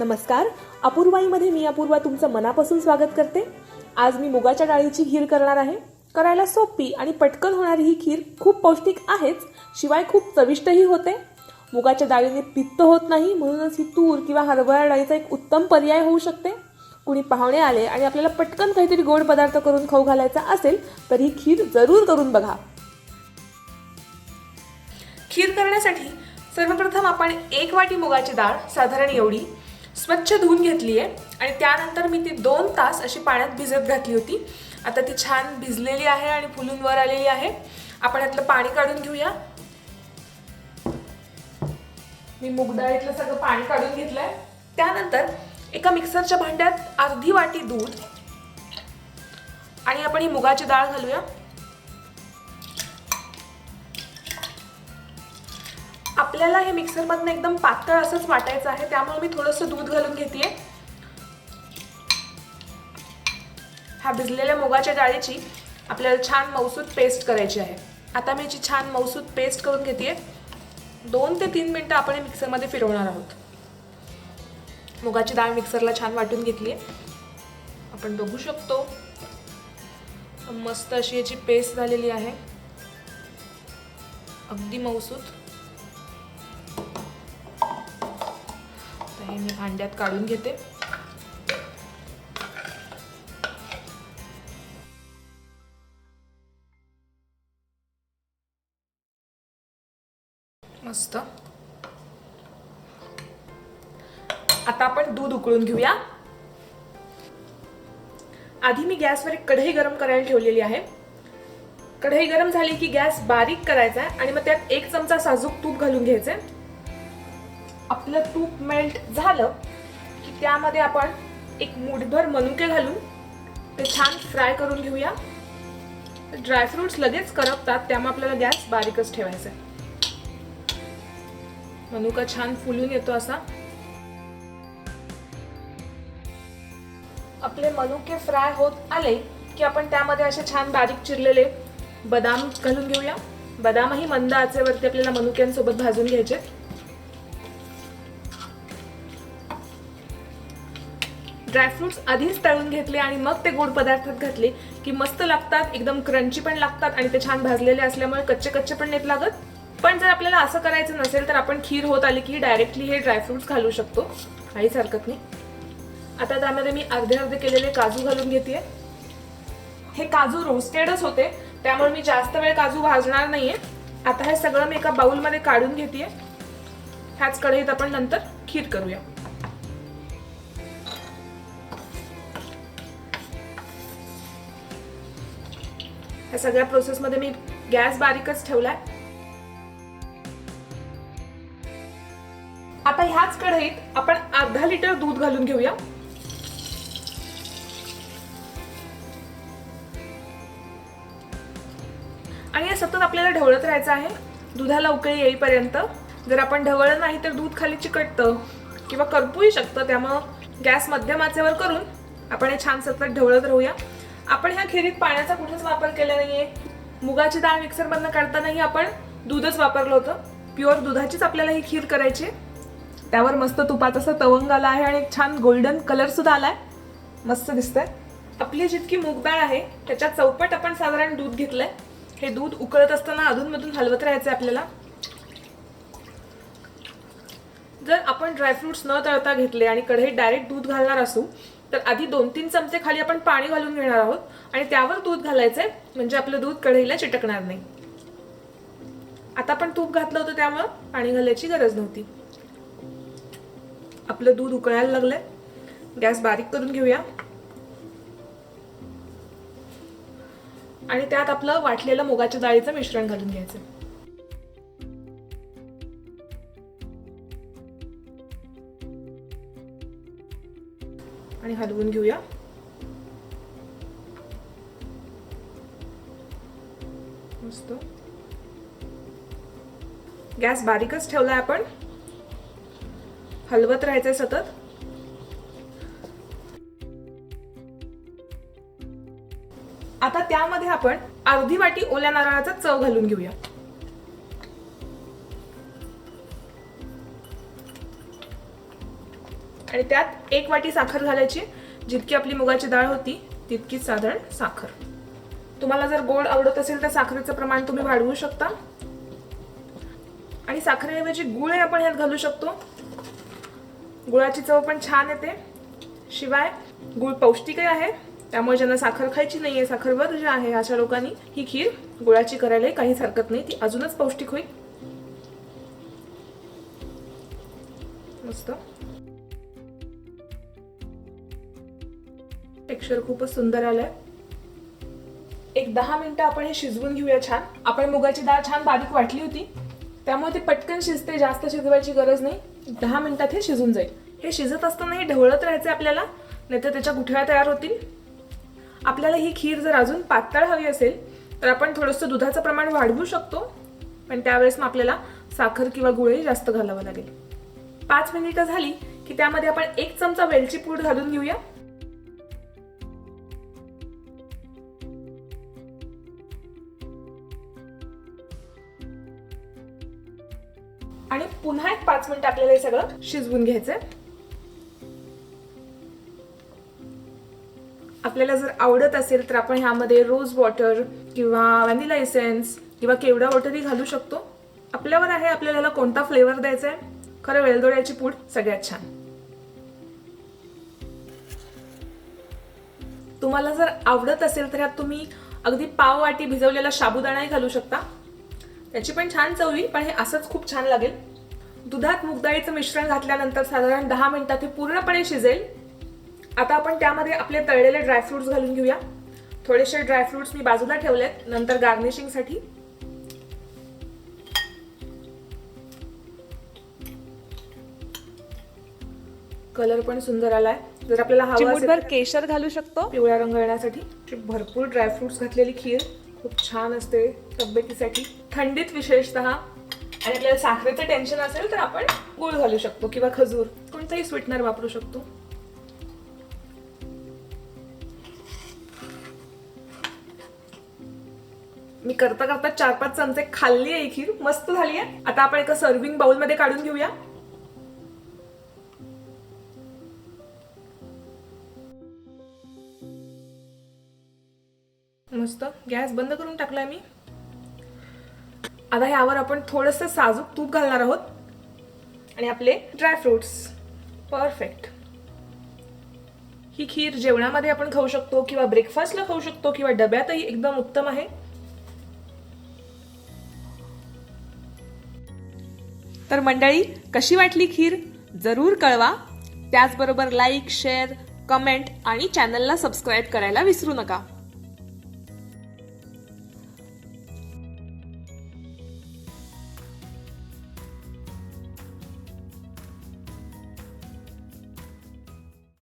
नमस्कार. अपूर्वाईमध्ये मी अपूर्वा तुमचं मनापासून स्वागत करते. आज मी मुगाच्या डाळीची खीर करणार आहे. करायला सोपी आणि पटकन होणारी ही खीर खूप पौष्टिक आहेच शिवाय खूप चविष्टही होते. मुगाच्या डाळीने पित्त होत नाही म्हणूनच ही तूर किंवा हरभरा डाळीचा एक उत्तम पर्याय होऊ शकते. कुणी पाहुणे आले आणि आपल्याला पटकन काहीतरी गोड पदार्थ करून खाऊ घालायचा असेल तर ही खीर जरूर करून बघा. खीर करण्यासाठी सर्वप्रथम आपण एक वाटी मुगाची डाळ साधारण एवढी स्वच्छ धुवून घेतली आहे. आणि त्यानंतर मी ती दोन तास अशी पाण्यात भिजत घातली होती. आता ती छान भिजलेली आहे आणि फुलून वर आलेली आहे. आपण यातलं पाणी काढून घेऊया. मी मूग डाळीतलं सगळं पाणी काढून घेतलंय. त्यानंतर एका मिक्सरच्या भांड्यात अर्धी वाटी दूध आणि आपण ही मुगाची डाळ घालूया. आपल्याला हे मिक्सरमधनं एकदम पातळ असंच वाटायचं आहे त्यामुळे मी थोडंसं दूध घालून घेते ह्या भिजलेल्या मुगाच्या डाळीची आपल्याला छान मौसूद पेस्ट करायची आहे. आता मी याची छान मौसूद पेस्ट करून घेते दोन ते तीन मिनटं आपण हे मिक्सरमध्ये फिरवणार आहोत. मुगाची डाळ मिक्सरला छान वाटून घेतली आहे आपण बघू शकतो. मस्त अशी याची पेस्ट झालेली आहे. अगदी मौसूद हे मी भांड्यात काढून घेते. मस्त. आता आपण दूध उकळून घेऊया. आधी मी गॅसवर एक कढई गरम करायला ठेवलेली आहे. कढई गरम झाली की गॅस बारीक करायचा आहे आणि मग त्यात एक चमचा साजूक तूप घालून घ्यायचंय. आपलं तूप मेल्ट झालं की त्यामध्ये आपण एक मुठभर मनुके घालून ते छान फ्राय करून घेऊया. ड्रायफ्रुट्स लगेच करपतात त्यामुळे आपल्याला गॅस बारीकच ठेवायचा आहे. मनुका छान फुलून येतो असा. आपले मनुके फ्राय होत आले की आपण त्यामध्ये असे छान बारीक चिरलेले बदाम घालून घेऊया. बदामही मंद आचेवरती आपल्याला मनुक्यांसोबत भाजून घ्यायचे. ड्रायफ्रुट्स आधीच तळून घेतले आणि मग ते गोड पदार्थात घातले की मस्त लागतात एकदम क्रंची पण लागतात आणि ते छान भाजलेले असल्यामुळे कच्चे कच्चे पण नेत लागत. पण जर आपल्याला असं करायचं नसेल तर आपण खीर होत आली की डायरेक्टली हे ड्रायफ्रुट्स घालू शकतो. काहीच हरकत नाही. आता त्यामध्ये मी अर्धे अर्धे केलेले काजू घालून घेते. हे काजू रोस्टेडच होते त्यामुळे मी जास्त वेळ काजू भाजणार नाहीये. आता हे सगळं मी एका बाउलमध्ये काढून घेते. ह्याच कढईत आपण नंतर खीर करूया. या सगळ्या प्रोसेसमध्ये मी गॅस बारीकच ठेवलाय. आता ह्याच कढईत आपण अर्धा लिटर दूध घालून घेऊया. आणि हे सतत आपल्याला ढवळत राहायचं आहे. दुधाला उकळी येईपर्यंत. जर आपण ढवळलं नाही तर दूध खाली चिकटतं किंवा करपूही शकतं. त्यामुळं गॅस मध्यम आचेवर करून आपण हे छान सतत ढवळत राहूया. आपण ह्या खिरीत पाण्याचा कुठेच वापर केला नाहीये. मुगाची डाळ मिक्सरमधनं काढतानाही आपण दूधच वापरलं होतं. प्युअर दुधाचीच आपल्याला ही खीर करायची त्यावर मस्त तुपात असं तवंग आला आहे आणि एक छान गोल्डन कलर सुद्धा आलाय. मस्त दिसतंय. आपली जितकी मूग डाळ आहे त्याच्या चौपट आपण साधारण दूध घेतलंय. हे दूध उकळत असताना अधूनमधून हलवत राहायचं आपल्याला. जर आपण ड्रायफ्रुट्स न तळता घेतले आणि कढईत डायरेक्ट दूध घालणार असू तर आधी दोन तीन चमचे खाली आपण पाणी घालून घेणार आहोत. आणि त्यावर दूध घालायचंय. म्हणजे आपलं दूध कढईला चिटकणार नाही. आता आपण तूप घातलं होतं त्यामुळं पाणी घालायची गरज नव्हती. आपलं दूध उकळायला लागलंय. गॅस बारीक करून घेऊया. आणि त्यात आपलं वाटलेलं मुगाच्या डाळीचं मिश्रण घालून घ्यायचं. आणि हलवून घेऊया. मस्त. गॅस बारीकच ठेवलाय आपण. हलवत राहायचंय सतत. आता त्यामध्ये आपण अर्धी वाटी ओल्या नारळाचा चव घालून घेऊया. आणि त्यात एक वाटी साखर घालायची. जितकी आपली मुगाची डाळ होती तितकीच साधारण साखर. तुम्हाला जर गोड आवडत असेल तर साखरेचं प्रमाण तुम्ही वाढवू शकता. आणि साखरेऐवजी गुळ आपण ह्यात घालू शकतो. गुळाची चव पण छान येते. शिवाय गुळ पौष्टिकही आहे. त्यामुळे ज्यांना साखर खायची नाहीये साखरवर जे आहे अशा लोकांनी ही खीर गुळाची करायलाही काहीच हरकत नाही. ती अजूनच पौष्टिक होईल. मस्त. टेक्स्चर खूपच सुंदर आलंय. एक दहा मिनिटं आपण हे शिजवून घेऊया छान. आपण मुगाची डाळ छान बारीक वाटली होती. त्यामुळे ती पटकन शिजते जास्त शिजवायची गरज नाही. दहा मिनिटात हे शिजून जाईल. हे शिजत असताना हे ढवळत राहायचं आपल्याला नाहीतर त्याच्या गुठळ्या तयार होतील. आपल्याला ही खीर जर अजून पातळ हवी असेल तर आपण थोडंसं दुधाचं प्रमाण वाढवू शकतो. पण त्यावेळेस मग आपल्याला साखर किंवा गुळही जास्त घालावं लागेल. पाच मिनिटं झाली की त्यामध्ये आपण एक चमचा वेलची पूड घालून घेऊया. पुन्हा एक पाच मिनिट आपल्याला हे सगळं शिजवून घ्यायचंय. आपल्याला जर आवडत असेल तर आपण ह्यामध्ये रोज वॉटर किंवा व्हॅनिला एसेन्स किंवा केवडा वॉटरही घालू शकतो. आपल्यावर आहे आपल्याला ह्याला कोणता फ्लेवर द्यायचा आहे खरं वेलदोड्याची पूड सगळ्यात छान. तुम्हाला जर आवडत असेल तर ह्यात तुम्ही अगदी पाव वाटी भिजवलेला साबुदाणाही घालू शकता. त्याची पण छान चव येईल पण हे असंच खूप छान लागेल. दुधात मुगडाळीचं मिश्रण घातल्यानंतर साधारण दहा मिनिटात हे पूर्णपणे शिजेल. आता आपण त्यामध्ये आपले तळलेले ड्रायफ्रुट्स घालून घेऊया. थोडेसे ड्रायफ्रुट्स मी बाजूला ठेवलेत नंतर गार्निशिंगसाठी कलर पण सुंदर आलाय. जर आपल्याला हवा असेल चिमूटभर तर केशर घालू शकतो. पिवळा रंग येण्यासाठी भरपूर ड्रायफ्रुट्स घातलेली खीर. खूप छान असते तब्येतीसाठी. थंडीत विशेषतः आणि आपल्याला साखरेचं टेन्शन असेल तर आपण गुळ घालू शकतो किंवा खजूर. कोणताही स्वीटनर वापरू शकतो. मी करता करता चार पाच चमचे खाल्ली आहे ही खीर. मस्त झाली आहे आता आपण एका सर्विंग बाउलमध्ये काढून घेऊया. मस्त. गॅस बंद करून टाकलाय मी. आता ह्यावर आपण थोडंसं साजूक तूप घालणार आहोत. आणि आपले ड्रायफ्रुट्स परफेक्ट ही खीर जेवणामध्ये आपण खाऊ शकतो किंवा ब्रेकफास्टला खाऊ शकतो किंवा डब्यातही एकदम उत्तम आहे. तर मंडळी कशी वाटली खीर? जरूर कळवा. त्याचबरोबर लाईक शेअर कमेंट आणि चॅनलला सबस्क्राईब करायला विसरू नका.